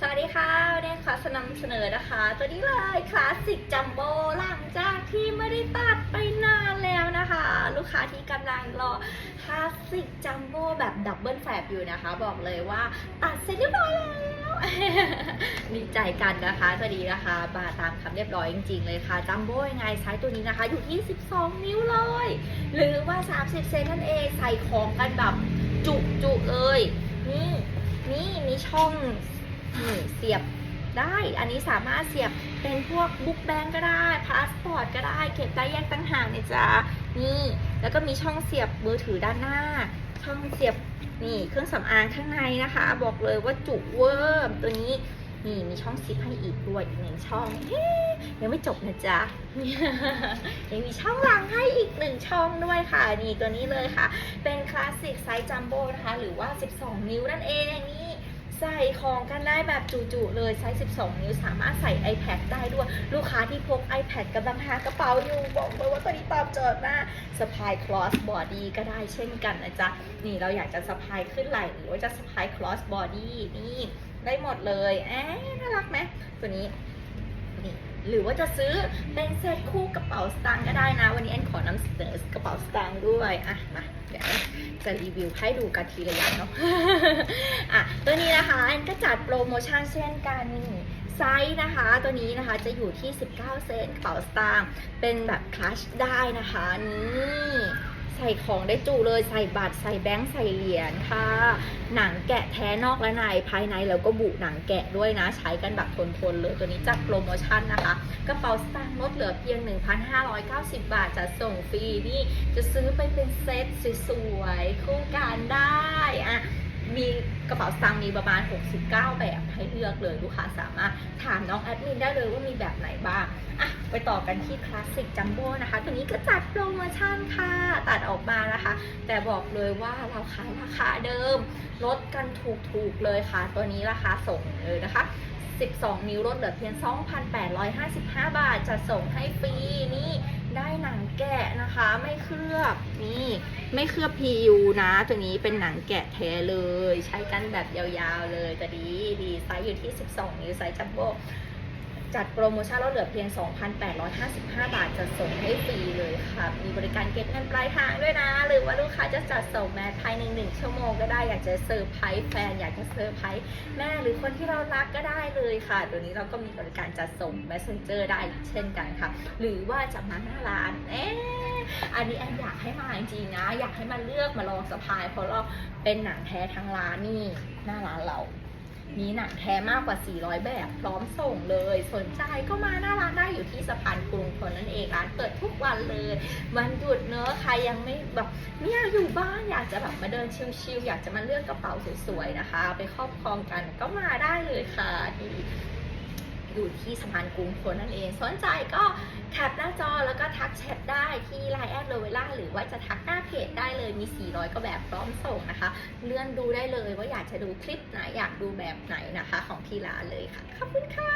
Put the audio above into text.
สวัสดีค่ะวันนี้ขอสนำเสนอนะคะ ตัวนี้เลยคลาสสิกจัมโบ้หลังจากที่ไม่ได้ตัดไปนานแล้วนะคะ ลูกค้าที่กำลังรอคลาสสิกจัมโบ้แบบดับเบิลแฟบอยู่นะคะ บอกเลยว่าตัดเสร็จเรียบร้อยแล้วดีใจกันนะคะตัวนี้นะคะมาตามคำเรียบร้อยจริงๆเลยค่ะจัมโบ้ยังไงไซส์ตัวนี้นะคะ อยู่ที่ 12 นิ้วเลย หรือว่า 30 เซนนั่นเองใส่ของกันแบบจุกๆเลยนี่นี่มีช่อง นี่เสียบได้ อันนี้สามารถเสียบเป็นพวกบุ๊กแบงก็ได้ พาสปอร์ตก็ได้ เก็บได้แยกตั้งหากนะจ๊ะนี่ แล้วก็มีช่องเสียบมือถือด้านหน้า ช่องเสียบนี่เครื่องสำอางข้างในนะคะ บอกเลยว่าจุเวอร์ตัวนี้นี่มีช่องซิปให้อีกด้วยอีกหนึ่งช่องเยังไม่จบนะจ๊ะยังมีช่องหลังให้อีกหนึ่งช่องด้วยค่ะ นี่ตัวนี้เลยค่ะ เป็นคลาสสิกไซส์จัมโบ้นะคะ หรือว่า 12 นิ้วนั่นเองนี่ ใส่ของกันได้แบบจุๆเลยไซส์ 12 นิ้วสามารถใส่ iPad ได้ด้วย ลูกค้าที่พก iPad กำลังหากระเป๋าอยู่บอกเลยว่าตัวนี้ตอบโจทย์มากสะพาย cross body ก็ได้เช่นกันนะจ๊ะ นี่เราอยากจะสะพายขึ้นไหล่หรือว่าจะสะพาย cross body นี่ได้หมดเลยแอบน่ารักไหมตัวนี้ หรือว่าจะซื้อเป็นเซตคู่กระเป๋าสตางค์ก็ได้นะ วันนี้แอนขอนำเสนอกระเป๋าสตางค์ด้วยอะมาเดี๋ยวจะรีวิวให้ดูกันทีละอย่างเนาะอะตัวนี้นะคะแอนก็จัดโปรโมชั่นเช่นกันไซส์นะคะตัวนี้นะคะจะอยู่ที่ 19 เซนกระเป๋าสตางค์เป็นแบบคลัชได้นะคะนี่ ใส่ของได้จุเลยใส่บัตรใส่แบงค์ใส่เหรียญค่ะ หนังแกะแท้นอกและในภายในแล้วก็บุหนังแกะด้วยนะ ใช้กันแบบทนๆเลยตัวนี้จัดโปรโมชั่นนะคะ กระเป๋าสตางค์ลดเหลือเพียง 1,590 บาทจะส่งฟรีนี่จะซื้อไปเป็นเซตสวยๆคู่กันได้อะ มีกระเป๋าสตางค์มีประมาณ 69 แบบให้เลือกเลยลูกค้าสามารถถามน้องแอดมินได้เลยว่ามีแบบไหนบ้างอะไปต่อกันที่คลาสสิกจัมโบ้นะคะ ตัวนี้ก็จัดโปรโมชั่นค่ะ ตัดออกมานะคะ แต่บอกเลยว่าเราขายราคาเดิม ลดกันถูกๆเลยค่ะ ตัวนี้ราคาส่งเลยนะคะ 12 นิ้วลดเหลือเพียง 2,855 บาทจะส่งให้ฟรีน ได้หนังแกะนะคะ ไม่เคลือบนี่ไม่เคลือบ PU นะ ตัวนี้เป็นหนังแกะแท้เลย ใช้กันแบบยาวๆเลยแต่ดีดีไซส์อยู่ที่ 12 นิ้วไซส์จัมโบ้ จัดโปรโมชั่นลดเหลือเพียง 2,855 บาทจะส่งให้ฟรีเลยค่ะ มีบริการเก็บเงินปลายทางด้วยนะ หรือว่าลูกค้าจะจัดส่งแม้ภายในหนึ่งชั่วโมงก็ได้ อยากจะเซอร์ไพรส์แฟน อยากจะเซอร์ไพรส์แม่หรือคนที่เรารักก็ได้เลยค่ะตัวนี้เราก็มีบริการจัดส่ง messenger ได้เช่นกันค่ะ หรือว่าจะมาหน้าร้าน เอ๊ะอันนี้แอนอยากให้มาจริงๆนะ อยากให้มาเลือกมาลองสะพายเพราะเราเป็นหนังแท้ทั้งร้านนี่หน้าร้านเรา มีหนังแท้มากกว่า 400 แบบ พร้อมส่งเลย สนใจก็มาหน้าร้านได้อยู่ที่สะพานกรุงทนนั่นเองร้านเปิดทุกวันเลย วันหยุดเนอะใครยังไม่แบบเนี่ยอยู่บ้านอยากจะแบบมาเดินชิลๆอยากจะมาเลือกกระเป๋าสวยๆนะคะ ไปครอบครองกันก็มาได้เลยค่ะที่ อยู่ที่สะพานกรุงทนนั่นเอง สนใจก็แคปหน้าจอแล้วก็ทักแชทได้ที่ไลน์แอดโลเวล่าหรือว่าจะทักหน้าเพจได้เลยมี 400ก็แบบพร้อมส่งนะคะ เลื่อนดูได้เลยว่าอยากจะดูคลิปไหนอยากดูแบบไหนนะคะ ของที่ร้านเลยค่ะ ขอบคุณค่ะ